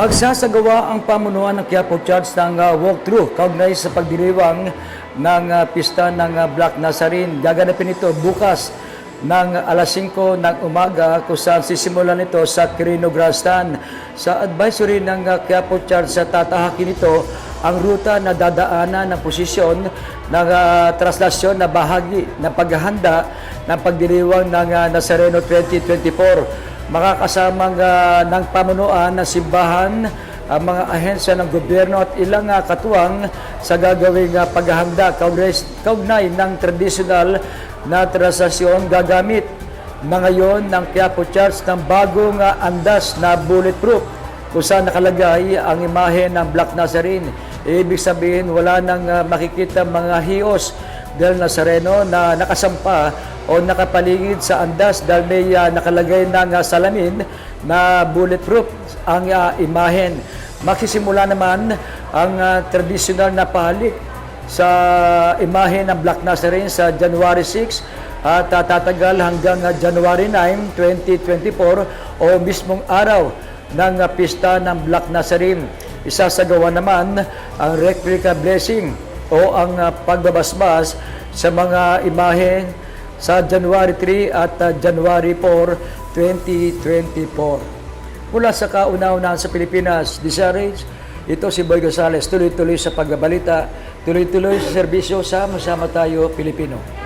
Magsasagawa ang pamunuan ng Quiapo Church ng uh, walkthrough kaugnay sa pagdiriwang ng uh, pista ng uh, Black Nazarene. Gaganapin ito bukas ng alas 5 ng umaga kung saan sisimulan ito sa Quirino Grandstand. Sa advisory ng uh, Quiapo Church sa tatahakin ito ang ruta na dadaanan ng posisyon ng uh, traslasyon na bahagi ng paghahanda ng pagdiriwang ng uh, Nazareno 2024 makakasamang uh, ng pamunuan ng simbahan, ang mga ahensya ng gobyerno at ilang uh, katuwang sa gagawing uh, paghahanda kaugnay, ng tradisyonal na transasyon gagamit na ngayon ng Quiapo Church ng bagong uh, andas na bulletproof kung saan nakalagay ang imahe ng Black Nazarene. Ibig sabihin, wala nang uh, makikita mga hiyos del Nazareno na nakasampa o nakapaligid sa andas dahil may uh, nakalagay ng uh, salamin na bulletproof ang uh, imahen. Magsisimula naman ang uh, traditional na pahalik sa imahe ng Black Nazarene sa January 6 at uh, tatagal hanggang uh, January 9, 2024 o mismong araw ng uh, pista ng Black Nazarene. Isasagawa naman ang replica blessing o ang uh, pagbabasbas sa mga imahe sa January 3 at uh, January 4, 2024. Mula sa kauna-unahan sa Pilipinas, Disarage, ito si Boy Gonzales, tuloy-tuloy sa pagbabalita, tuloy-tuloy sa serbisyo, sama-sama tayo Pilipino.